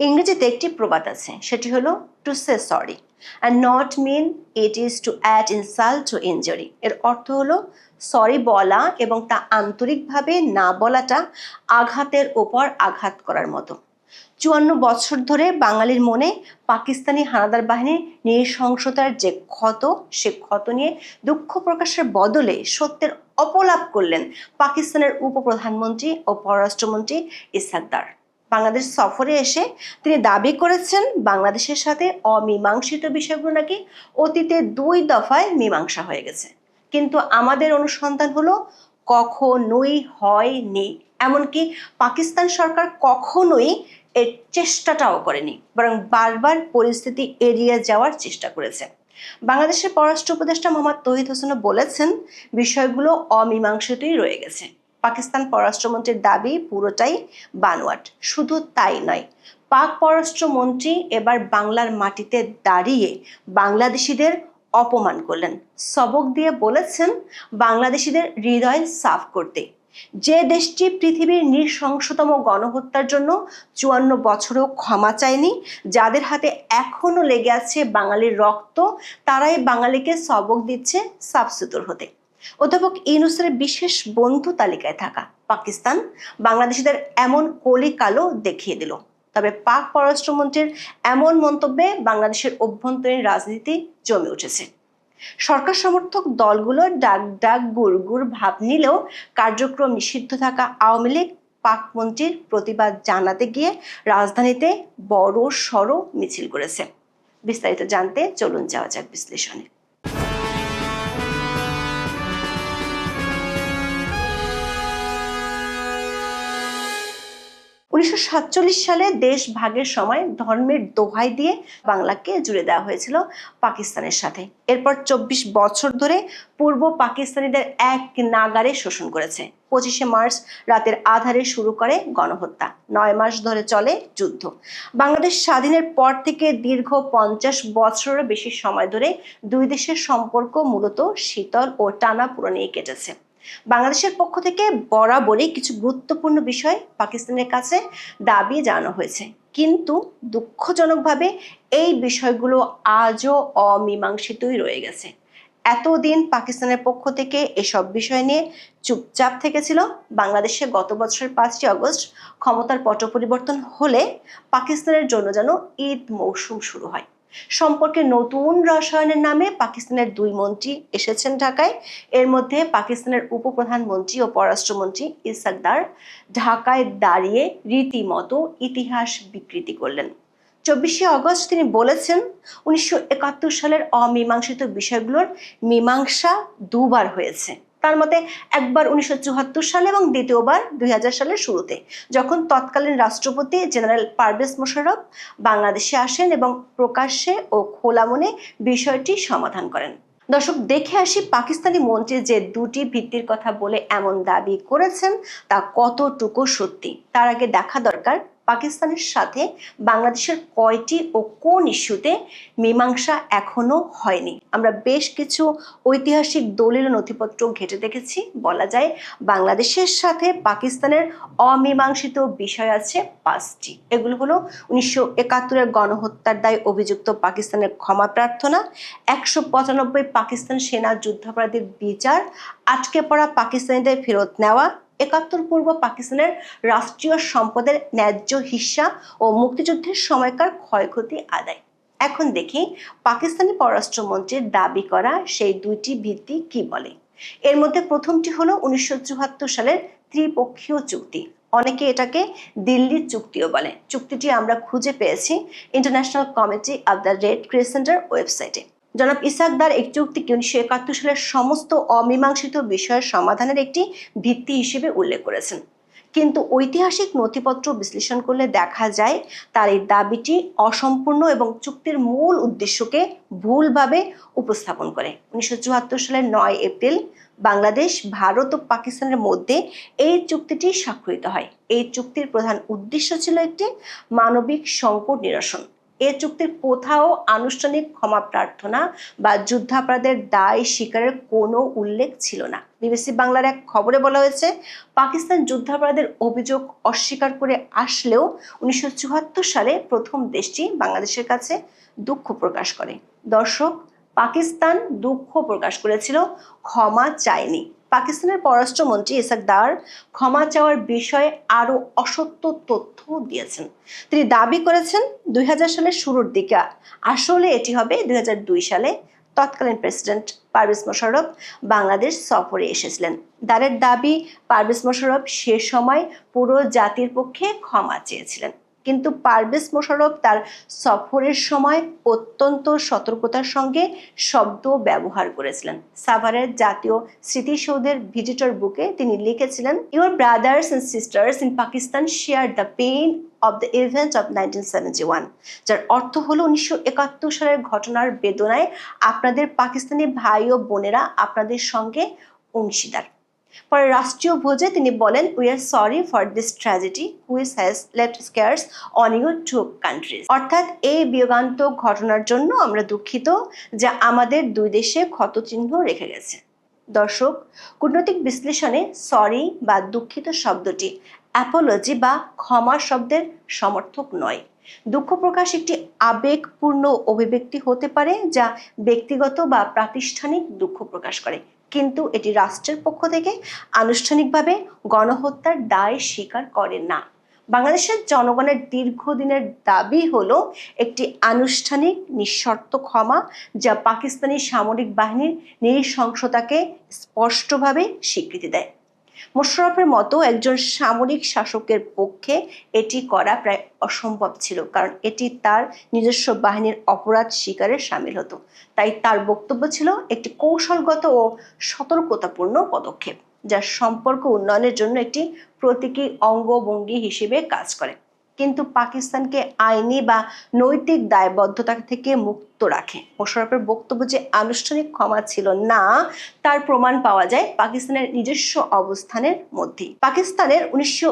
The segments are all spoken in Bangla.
ইংরেজিতে একটি প্রবাদ আছে, সেটি হলো to say sorry and not mean it is to add insult to injury এর অর্থ হলো সরি বলা এবং তা আন্তরিকভাবে না বলাটা আঘাতের ওপর আঘাত করার মতো। চুয়ান্ন বছর ধরে বাঙালির মনে পাকিস্তানি হানাদার বাহিনীর নৃশংসতার যে ক্ষত, সে ক্ষত নিয়ে দুঃখ প্রকাশের বদলে সত্যের অপলাপ করলেন পাকিস্তানের উপপ্রধানমন্ত্রী ও পররাষ্ট্রমন্ত্রী ইসাকদার বাংলাদেশ সফরে এসে তিনি দাবি করেছেন বাংলাদেশের সাথে অমীমাংসিত বিষয়গুলো নাকি অতীতে দুই দফায় মীমাংসা হয়ে গেছে। কিন্তু আমাদের অনুসন্ধান হলো কখনোই হয়নি। এমনকি পাকিস্তান সরকার কখনোই এর চেষ্টাটাও করেনি, বরং বারবার পরিস্থিতি এড়িয়ে যাওয়ার চেষ্টা করেছে। বাংলাদেশের পররাষ্ট্র উপদেষ্টা মোহাম্মদ তহিদ হোসেনও বলেছেন, বিষয়গুলো অমীমাংসিতই রয়ে গেছে। পাকিস্তান পররাষ্ট্রমন্ত্রীর দাবি পুরোটাই বানোয়াট। শুধু তাই নয়, পাক পররাষ্ট্রমন্ত্রী এবার বাংলার মাটিতে দাঁড়িয়ে বাংলাদেশিদের অপমান করলেন। সবক দিয়ে বলেছেন, বাংলাদেশিদের হৃদয় সাফ করতে। যে দেশটি পৃথিবীর নৃশংসতম গণহত্যার জন্য চুয়ান্ন বছরও ক্ষমা চায়নি, যাদের হাতে এখনও লেগে আছে বাঙালির রক্ত, তারাই বাঙালিকে সবক দিচ্ছে সাফসুতর হতে। অধ্যাপক ইউনুসের বিশেষ বন্ধু তালিকায় থাকা পাকিস্তান বাংলাদেশিদের এমন কলি কালো দেখিয়ে দিল। তবে পাক পররাষ্ট্রমন্ত্রীর এমন মন্তব্যে বাংলাদেশের অভ্যন্তরীণ রাজনীতি জমে উঠেছে। সরকার সমর্থক দলগুলো ডাক ডাক গুড় ভাব নিলেও কার্যক্রম নিষিদ্ধ থাকা আওয়ামী লীগ পাক মন্ত্রীর প্রতিবাদ জানাতে গিয়ে রাজধানীতে বড় সড় মিছিল করেছে। বিস্তারিত জানতে চলুন যাওয়া যাক বিশ্লেষণে। উনিশশো সাতচল্লিশ সালে দেশ ভাগের সময় ধর্মের দোহাই দিয়ে বাংলাকে জুড়ে দেওয়া হয়েছিল পাকিস্তানের সাথে। এরপর চব্বিশ বছর ধরে পূর্ব পাকিস্তানিদের এক নাগারে শোষণ করেছে। পঁচিশে মার্চ রাতের আধারে শুরু করে গণহত্যা। নয় মাস ধরে চলে যুদ্ধ। বাংলাদেশ স্বাধীনের পর থেকে দীর্ঘ পঞ্চাশ বছরেরও বেশি সময় ধরে দুই দেশের সম্পর্ক মূলত শীতল ও টানা পুরো নিয়ে কেটেছে। বাংলাদেশের পক্ষ থেকে বরাবরই কিছু গুরুত্বপূর্ণ বিষয় পাকিস্তানের কাছে দাবি জানানো হয়েছে। কিন্তু দুঃখজনকভাবে এই বিষয়গুলো আজও অমীমাংসিতই রয়ে গেছে। এতদিন পাকিস্তানের পক্ষ থেকে এসব বিষয় নিয়ে চুপচাপ থেকেছিল। বাংলাদেশে গত বছরের পাঁচই আগস্ট ক্ষমতার পট পরিবর্তন হলে পাকিস্তানের জন্য যেন ঈদ মৌসুম শুরু হয়। সম্পর্কে নতুন রসায়নের নামে পাকিস্তানের দুই মন্ত্রী এসেছেন ঢাকায়। এর মধ্যে পাকিস্তানের উপপ্রধানমন্ত্রী ও পররাষ্ট্রমন্ত্রী ইসাকদার ঢাকায় দাঁড়িয়ে রীতিমতো ইতিহাস বিকৃতি করলেন। চব্বিশে অগস্ট তিনি বলেছেন, উনিশশো একাত্তর সালের অমীমাংসিত বিষয়গুলোর মীমাংসা দুবার হয়েছে। তার মতে একবার উনিশশো চুয়াত্তর সালে এবং দ্বিতীয়বার দুই সালের শুরুতে, যখন তৎকালীন রাষ্ট্রপতি জেনারেল পারভেজ মোশারফ বাংলাদেশে আসেন এবং প্রকাশ্যে ও খোলা মনে বিষয়টি সমাধান করেন। দর্শক, দেখে আসি পাকিস্তানি মন্ত্রী যে দুটি ভিত্তির কথা বলে এমন দাবি করেছেন, তা কতটুকু সত্যি? তার আগে দেখা দরকার পাকিস্তানের সাথে বাংলাদেশের কয়টি ও কোন ইস্যুতে মীমাংসা এখনও হয়নি। আমরা বেশ কিছু ঐতিহাসিক দলিল নথিপত্র ঘেটে দেখেছি। বলা যায় বাংলাদেশের সাথে পাকিস্তানের অমীমাংসিত বিষয় আছে পাঁচটি। এগুলো হলো উনিশশো একাত্তরের গণহত্যার দায় অভিযুক্ত পাকিস্তানের ক্ষমা প্রার্থনা, একশো পঁচানব্বই পাকিস্তান সেনা যুদ্ধাপরাধীর বিচার, আটকে পড়া পাকিস্তানিদের ফেরত নেওয়া একাত্তর পূর্ব পাকিস্তানের রাষ্ট্রীয় সম্পদের ন্যায্য হিস্সা ও মুক্তিযুদ্ধের সময়কার ক্ষয়ক্ষতি আদায়। এখন দেখি পাকিস্তানি পররাষ্ট্রমন্ত্রীর দাবি করা সেই দুইটি ভিত্তি কি বলে। এর মধ্যে প্রথমটি হলো উনিশশো সালের ত্রিপক্ষীয় চুক্তি। অনেকে এটাকে দিল্লির চুক্তিও বলে। চুক্তিটি আমরা খুঁজে পেয়েছি international committee of the red ক্রিসেন্টার ওয়েবসাইটে। জনাব ইসাকদার এই চুক্তিকে উনিশশো একাত্তর সালের সমস্ত অমীমাংসিত বিষয়ের সমাধানের একটি ভিত্তি হিসেবে উল্লেখ করেছেন। কিন্তু ঐতিহাসিক নথিপত্র বিশ্লেষণ করলে দেখা যায়, তার এই দাবিটি অসম্পূর্ণ এবং চুক্তির মূল উদ্দেশ্যকে ভুলভাবে উপস্থাপন করে। উনিশশো সালের নয় এপ্রিল বাংলাদেশ, ভারত ও পাকিস্তানের মধ্যে এই চুক্তিটি স্বাক্ষরিত হয়। এই চুক্তির প্রধান উদ্দেশ্য ছিল একটি মানবিক সংকট নিরসন। এ চুক্তির কোথাও আনুষ্ঠানিক ক্ষমা প্রার্থনা বা যুদ্ধাপরাধের দায় স্বীকারের কোনো উল্লেখ ছিল না। বিবিসি বাংলার এক খবরে বলা হয়েছে, পাকিস্তান যুদ্ধাপরাধের অভিযোগ অস্বীকার করে আসলেও উনিশশো চুয়াত্তর সালে প্রথম দেশটি বাংলাদেশের কাছে দুঃখ প্রকাশ করে। দর্শক, পাকিস্তান দুঃখ প্রকাশ করেছিল, ক্ষমা চায়নি। পাকিস্তানের পররাষ্ট্রমন্ত্রী ইসাক দার ক্ষমা চাওয়ার বিষয়ে আরও অসত্য তথ্য দিয়েছেন। তিনি দাবি করেছেন দু হাজার সালের শুরুর দিকে আসলে এটি হবে দুই হাজার দুই সালে তৎকালীন প্রেসিডেন্ট পারভেজ মোশাররফ বাংলাদেশ সফরে এসেছিলেন। দারের দাবি, পারভেজ মোশাররফ সে সময় পুরো জাতির পক্ষে ক্ষমা চেয়েছিলেন। কিন্তু পারভেজ মোশারফ তার সফরের সময় অত্যন্ত সতর্কতার সঙ্গে শব্দ ব্যবহার করেছিলেন। সাভারের জাতীয় স্মৃতিসৌধের ভিজিটর বুকে তিনি লিখেছিলেন your brothers and sisters in Pakistan share the pain of the event of nineteen one যার অর্থ হলো উনিশশো একাত্তর সালের ঘটনার বেদনায় আপনাদের পাকিস্তানি ভাই ও বোনেরা আপনাদের সঙ্গে অংশীদার। পরে রাষ্ট্রীয় ভোজে তিনি বলেন we are sorry for this tragedy which has left scars on your two countries অর্থাৎ এই বিয়োগান্তক ঘটনার জন্য আমরা দুঃখিত যা আমাদের দুই দেশে ক্ষতচিহ্ন রেখে গেছে। দর্শক, কূটনৈতিক বিশ্লেষণে সরি বা দুঃখিত শব্দটি অ্যাপোলজি বা ক্ষমা শব্দের সমর্থক নয়। দুঃখ প্রকাশ একটি আবেগপূর্ণ অভিব্যক্তি হতে পারে যা ব্যক্তিগত বা প্রাতিষ্ঠানিক দুঃখ প্রকাশ করে। কিন্তু এটি রাষ্ট্রের পক্ষ থেকে আনুষ্ঠানিকভাবে গণহত্যার দায় স্বীকার করে না। বাংলাদেশের জনগণের দীর্ঘদিনের দাবি হলো একটি আনুষ্ঠানিক, নিঃশর্ত ক্ষমা, যা পাকিস্তানি সামরিক বাহিনীর নৃশংসতাকে স্পষ্টভাবে স্বীকৃতি দেয়। মোশাররফের মতো একজন সামরিক শাসকের পক্ষে এটি করা প্রায় অসম্ভব ছিল, কারণ এটি তার নিজস্ব বাহিনীর অপরাধ শিকারে সামিল হতো। তাই তার বক্তব্য ছিল একটি কৌশলগত ও সতর্কতাপূর্ণ পদক্ষেপ যা সম্পর্ক উন্নয়নের জন্য একটি প্রতীকী অঙ্গভঙ্গি হিসেবে কাজ করে। কিন্তু পাকিস্তানকে আইনি বা নৈতিক দায়বদ্ধতা থেকে মুক্ত রাখে। মোশাররফের বক্তব্য যে আনুষ্ঠানিক ক্ষমা ছিল না, তার প্রমাণ পাওয়া যায় পাকিস্তানের নিজস্ব অবস্থানের মধ্যেই। পাকিস্তানের উনিশশো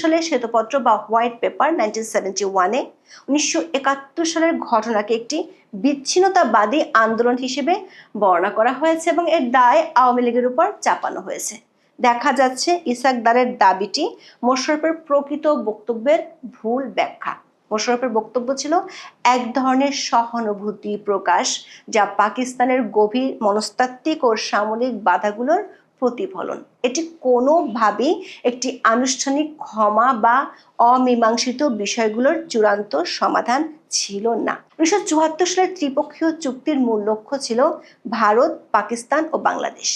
সালের শ্বেতপত্র বা হোয়াইট পেপার নাইনটিন সেভেন্টি ওয়ানে উনিশশো একাত্তর সালের ঘটনাকে একটি বিচ্ছিন্নতাবাদী আন্দোলন হিসেবে বর্ণনা করা হয়েছে এবং এর দায় আওয়ামী লীগের উপর চাপানো হয়েছে। দেখা যাচ্ছে ইসাকদারের দাবিটি মোশারফের প্রকৃত বক্তব্যের ভুল ব্যাখ্যা। মোশারফের বক্তব্য ছিল, এক ধরনের সহানুভূতি প্রকাশ যা পাকিস্তানের গভীর মনস্তাত্ত্বিক ও সামরিক বাধাগুলোর প্রতিফলন। এটি কোনোভাবেই একটি আনুষ্ঠানিক ক্ষমা বা অমীমাংসিত বিষয়গুলোর চূড়ান্ত সমাধান ছিল না। উনিশশো চুয়াত্তর সালের ত্রিপক্ষীয় চুক্তির মূল লক্ষ্য ছিল ভারত, পাকিস্তান ও বাংলাদেশ।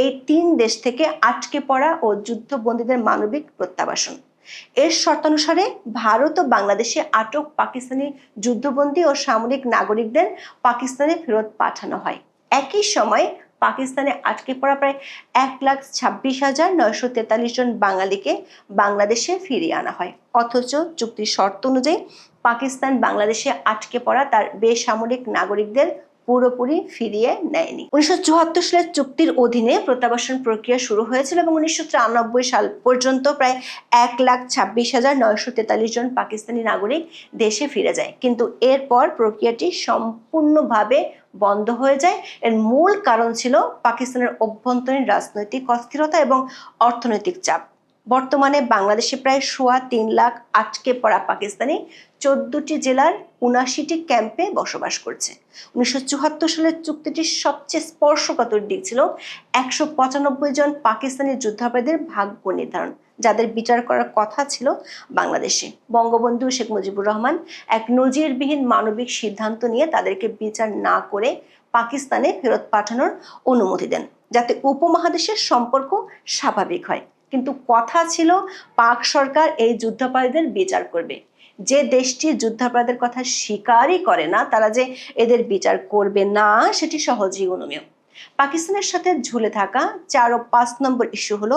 এই তিন দেশ থেকে আটকে পড়া ও যুদ্ধবন্দীদের মানবিক প্রত্যাবাসন। এর শর্তানুসারে ভারত ও বাংলাদেশে আটক পাকিস্তানি যুদ্ধবন্দী ও সামরিক নাগরিকদের পাকিস্তানে ফেরত পাঠানো হয়। একই সময় পাকিস্তানে আটকে পড়া প্রায় এক লাখ ছাব্বিশ হাজার নয়শো তেতাল্লিশ জন বাঙালিকে বাংলাদেশে ফিরিয়ে আনা হয়। অথচ চুক্তির শর্ত অনুযায়ী পাকিস্তান বাংলাদেশে আটকে পড়া তার বেসামরিক নাগরিকদের পুরোপুরি ফিরিয়ে নেয়নি। উনিশশো চুয়াত্তর সালের চুক্তির অধীনে প্রত্যাবাসন প্রক্রিয়া শুরু হয়েছিল এবং উনিশশো সাল পর্যন্ত প্রায় এক লাখ ছাব্বিশ হাজার নয়শো তেতাল্লিশ জন পাকিস্তানি নাগরিক দেশে ফিরে যায়। কিন্তু এরপর প্রক্রিয়াটি সম্পূর্ণভাবে বন্ধ হয়ে যায়। এর মূল কারণ ছিল পাকিস্তানের অভ্যন্তরীণ রাজনৈতিক অস্থিরতা এবং অর্থনৈতিক চাপ। বর্তমানে বাংলাদেশে প্রায় সোয়া তিন লাখ আটকে পড়া পাকিস্তানি চোদ্দটি জেলার উনাশিটি ক্যাম্পে বসবাস করছে। উনিশশো চুয়াত্তর সালের চুক্তিটির সবচেয়ে স্পর্শকাতর দিক ছিল একশো পঁচানব্বই জন পাকিস্তানি যুদ্ধাপরাধীদের ভাগ্য নির্ধারণ, যাদের বিচার করার কথা ছিল বাংলাদেশে। বঙ্গবন্ধু শেখ মুজিবুর রহমান এক নজিরবিহীন মানবিক সিদ্ধান্ত নিয়ে তাদেরকে বিচার না করে পাকিস্তানে ফেরত পাঠানোর অনুমতি দেন, যাতে উপমহাদেশের সম্পর্ক স্বাভাবিক হয়। কিন্তু কথা ছিল, পাক সরকার এই যুদ্ধাপরাধীদের বিচার করবে। যে দেশটি যুদ্ধাপরাধের কথা স্বীকারই করে না, তারা যে এদের বিচার করবে না, সেটি সহজেই অনুমেয়। পাকিস্তানের সাথে ঝুলে থাকা চার ও পাঁচ নম্বর ইস্যু হলো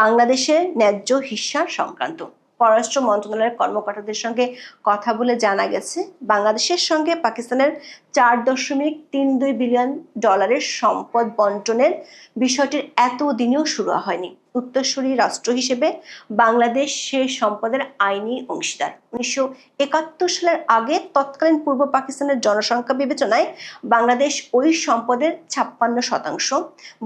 বাংলাদেশের ন্যায্য হিস্সা সংক্রান্ত। পররাষ্ট্র মন্ত্রণালয়ের কর্মকর্তাদের সঙ্গে কথা বলে জানা গেছে, বাংলাদেশের সঙ্গে পাকিস্তানের চার দশমিক তিন দুই বিলিয়ন ডলারের সম্পদ বন্টনের বিষয়টির এতদিনেও শুরু হয়নি। উত্তরসূরি রাষ্ট্র হিসেবে বাংলাদেশ সে সম্পদের আইনি অংশীদার। উনিশশো একাত্তর সালের আগে তৎকালীন পূর্ব পাকিস্তানের জনসংখ্যা বিবেচনায় বাংলাদেশ ওই সম্পদের ছাপ্পান্ন শতাংশ।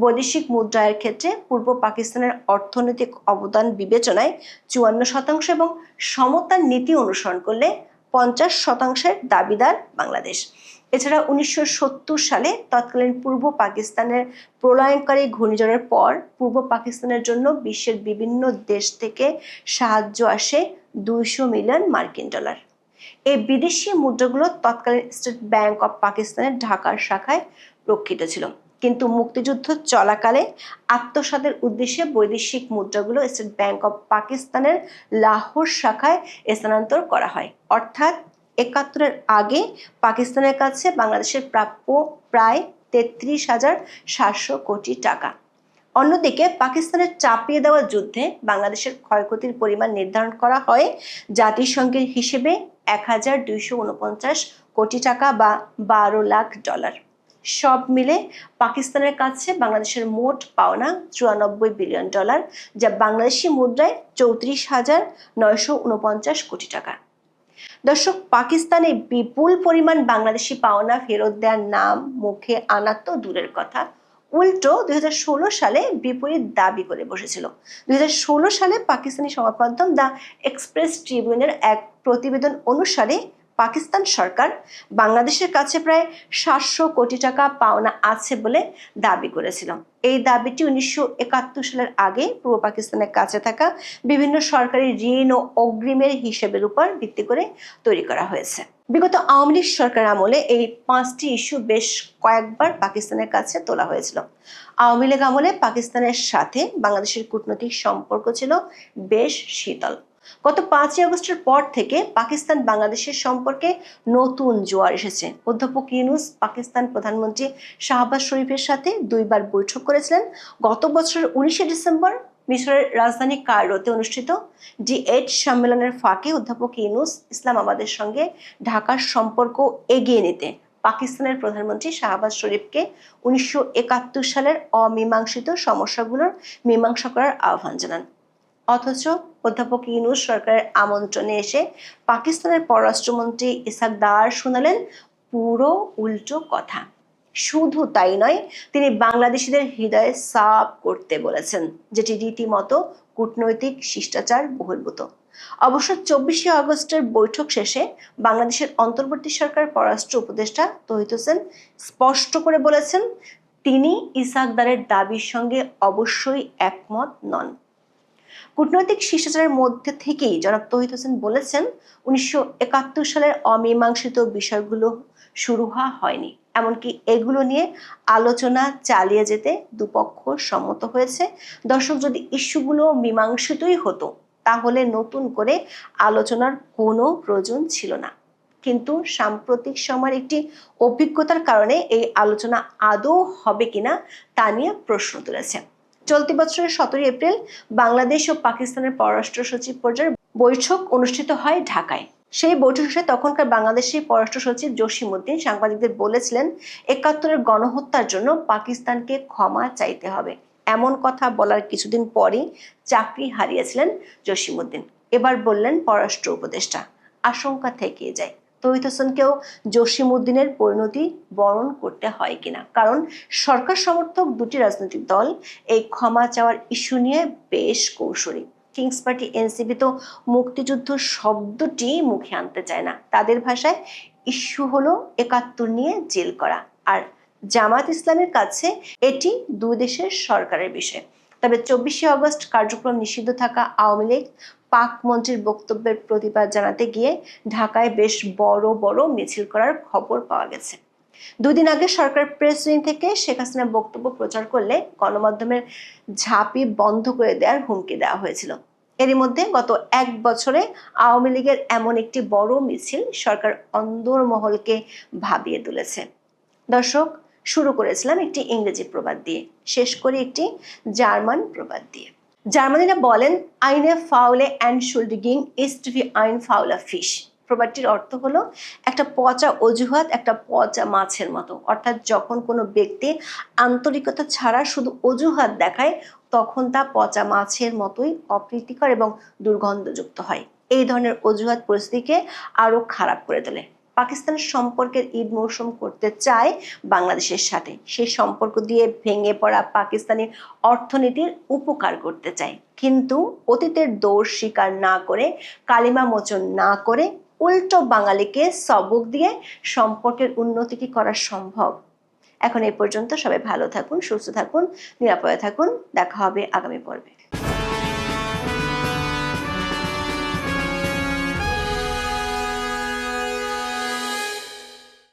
বৈদেশিক মুদ্রায়ের ক্ষেত্রে পূর্ব পাকিস্তানের অর্থনৈতিক অবদান বিবেচনায় চুয়ান্ন শতাংশ এবং সমতার নীতি অনুসরণ করলে পঞ্চাশ শতাংশের দাবিদার বাংলাদেশ। এছাড়া উনিশশো সত্তর সালে তৎকালীন পূর্ব পাকিস্তানের প্রলয়ঙ্কারী ঘূর্ণিঝড়ের পর পূর্ব পাকিস্তানের জন্য বিশ্বের বিভিন্ন দেশ থেকে সাহায্য আসে দুইশো মিলিয়ন মার্কিন ডলার। এই বিদেশি মুদ্রাগুলো তৎকালীন স্টেট ব্যাংক অফ পাকিস্তানের ঢাকার শাখায় রক্ষিত ছিল। কিন্তু মুক্তিযুদ্ধ চলাকালে আত্মসাতের উদ্দেশ্যে বৈদেশিক মুদ্রাগুলো স্টেট ব্যাংক অফ পাকিস্তানের লাহোর শাখায় স্থানান্তর করা হয়। অর্থাৎ একাত্তরের আগে পাকিস্তানের কাছে বাংলাদেশের প্রাপ্য প্রায় তেত্রিশ হাজার সাতশো কোটি টাকা। অন্যদিকে পাকিস্তানের চাপিয়ে দেওয়া যুদ্ধে বাংলাদেশের ক্ষয়ক্ষতির পরিমাণ নির্ধারণ করা হয় জাতিসংঘের হিসেবে এক হাজার দুইশো উনপঞ্চাশ কোটি টাকা বা বারো লাখ ডলার। সব মিলে পাকিস্তানের কাছে বাংলাদেশের মোট পাওনা চুরানব্বই বিলিয়ন ডলার, যা বাংলাদেশি মুদ্রায় চৌত্রিশ হাজার নয়শো উনপঞ্চাশ কোটি টাকা। দর্শক, পাকিস্তানে বিপুল পরিমাণ বাংলাদেশি পাওনা ফেরত দেওয়ার নাম মুখে আনা তো দূরের কথা। উল্টো, দুই হাজার ষোলো সালে বিপরীত দাবি করে বসেছিল। দুই হাজার ষোলো সালে পাকিস্তানি সংবাদ মাধ্যম দ্য এক্সপ্রেস ট্রিবিউনের এক প্রতিবেদন অনুসারে পাকিস্তান সরকার বাংলাদেশের কাছে প্রায় সাতশো কোটি টাকা পাওনা আছে বলে দাবি করেছিল। এই দাবিটি উনিশশো একাত্তর সালের আগে পূর্ব পাকিস্তানের কাছে থাকা বিভিন্ন সরকারি ঋণ ও অগ্রিমের হিসেবের উপর ভিত্তি করে তৈরি করা হয়েছে। বিগত আওয়ামী লীগ সরকার আমলে এই পাঁচটি ইস্যু বেশ কয়েকবার পাকিস্তানের কাছে তোলা হয়েছিল। আওয়ামী লীগ আমলে পাকিস্তানের সাথে বাংলাদেশের কূটনৈতিক সম্পর্ক ছিল বেশ শীতল। গত পাঁচই আগস্টের পর থেকে পাকিস্তান বাংলাদেশের সম্পর্কে নতুন জোয়ার এসেছে। অধ্যাপক ইউনুস পাকিস্তান প্রধানমন্ত্রী শাহবাজ শরীফের সাথে দুইবার বৈঠক করেছিলেন। গত বছরের উনিশে ডিসেম্বর মিশরের রাজধানী কায়রোতে অনুষ্ঠিত জি এইট সম্মেলনের ফাঁকে অধ্যাপক ইউনুস ইসলামাবাদের সঙ্গে ঢাকার সম্পর্ক এগিয়ে নিতে পাকিস্তানের প্রধানমন্ত্রী শাহবাজ শরীফকে উনিশশো একাত্তর সালের অমীমাংসিত সমস্যাগুলোর মীমাংসা করার আহ্বান জানান। অথচ অধ্যাপক ইউনুস সরকারের আমন্ত্রণে এসে পাকিস্তানের পররাষ্ট্রমন্ত্রী ইসাক দার শোনালেন পুরো উল্টো কথা। শুধু তাই নয়, তিনি বাংলাদেশিদের হৃদয়ে সাফ করতে বলেছেন, যেটি রীতিমতো কূটনৈতিক শিষ্টাচার বহির্ভূত। অবশ্য চব্বিশে আগস্টের বৈঠক শেষে বাংলাদেশের অন্তর্বর্তী সরকার পররাষ্ট্র উপদেষ্টা তহিদ হোসেন স্পষ্ট করে বলেছেন, তিনি ইসাকদারের দাবির সঙ্গে অবশ্যই একমত নন। কূটনৈতিক শিষ্টাচারের মধ্যে থেকেই জনাব তহিদ হোসেন বলেছেন, উনিশশো একাত্তর সালের অমীমাংসিত বিষয়গুলো শুরু হওয়া হয়নি। এমনকি এগুলো নিয়ে আলোচনা চালিয়ে যেতে দুপক্ষ সম্মত হয়েছে। দর্শক, যদি ইস্যুগুলো মীমাংসিতই হতো, তাহলে নতুন করে আলোচনার কোনো প্রয়োজন ছিল না। কিন্তু সাম্প্রতিক সময়ের একটি অভিজ্ঞতার কারণে এই আলোচনা আদৌ হবে কিনা, তা নিয়ে প্রশ্ন তুলেছে চলতি বছরের সতেরোই এপ্রিল বাংলাদেশ ও পাকিস্তানের পররাষ্ট্র সচিব পর্যায়ের বৈঠক অনুষ্ঠিত হয় ঢাকায়। সেই বৈঠক তখনকার বাংলাদেশের পররাষ্ট্র সচিব জসিম উদ্দিন সাংবাদিকদের বলেছিলেন, একাত্তরের গণহত্যার জন্য পাকিস্তানকে ক্ষমা চাইতে হবে। এমন কথা বলার কিছুদিন পরই চাকরি হারিয়েছিলেন জসিম উদ্দিন এবার বললেন পররাষ্ট্র উপদেষ্টা। আশঙ্কা থেকে যায়। তহিদ হোসেনকেও জসিম উদ্দিনের পরিণতি বরণ করতে হয় কিনা। কারণ সরকার সমর্থক দুটি রাজনৈতিক দল এই ক্ষমা চাওয়ার ইস্যু নিয়ে বেশ কৌশলী। কিংস পার্টি, এনসিপি তো মুক্তিযুদ্ধ শব্দটি মুখে আনতে চায় না। তাদের ভাষায় ইস্যু হলো একাত্তর নিয়ে জেল করা। আর জামাত ইসলামের কাছে এটি দুই দেশের সরকারের বিষয়। তবে চব্বিশে আগস্ট কার্যক্রম নিষিদ্ধ থাকা আওয়ামী লীগ পাক মন্ত্রীর বক্তব্যের প্রতিবাদ জানাতে গিয়ে ঢাকায় বেশ বড় বড় মিছিল করার খবর পাওয়া গেছে। দুদিন আগে সরকার প্রেস উইং থেকে শেখ হাসিনার বক্তব্য প্রচার করলে গণমাধ্যমের ঝাঁপি বন্ধ করে দেওয়ার হুমকি দেওয়া হয়েছিল। এরই মধ্যে গত এক বছরে আওয়ামী লীগের এমন একটি বড় মিছিল সরকার অন্দরমহলকে ভাবিয়ে তুলেছে। দর্শক শুরু করেছিলাম একটি ইংরেজি প্রবাদ দিয়ে, শেষ করি একটি জার্মান প্রবাদ দিয়ে। জার্মানিরা বলেন, আইনে ফাউলে অ্যান্ড শুল্ডিগিং ইস টু বি আইন ফাউলা ফিশ। প্রবাদটির অর্থ হলো, একটা পচা অজুহাত, একটা পচা মাছের মতো। অর্থাৎ যখন কোনো ব্যক্তি আন্তরিকতা ছাড়া শুধু অজুহাত দেখায়, তখন তা পচা মাছের মতোই অপ্রীতিকর এবং দুর্গন্ধযুক্ত হয়। এই ধরনের অজুহাত পরিস্থিতিকে আরও খারাপ করে তোলে। পাকিস্তানের সম্পর্কের ঈদ মৌসুম করতে চায় বাংলাদেশের সাথে। সেই সম্পর্ক দিয়ে ভেঙে পড়া পাকিস্তানি অর্থনীতির উপকার করতে চায়। কিন্তু অতীতের দোষ স্বীকার না করে, কালিমা মোচন না করে উল্টো বাঙালিকে সবক দিয়ে সম্পর্কের উন্নতি কি করা সম্ভব? এখন এই পর্যন্ত সবাই ভালো থাকুন, সুস্থ থাকুন, নিরাপদে থাকুন। দেখা হবে আগামী পর্বে।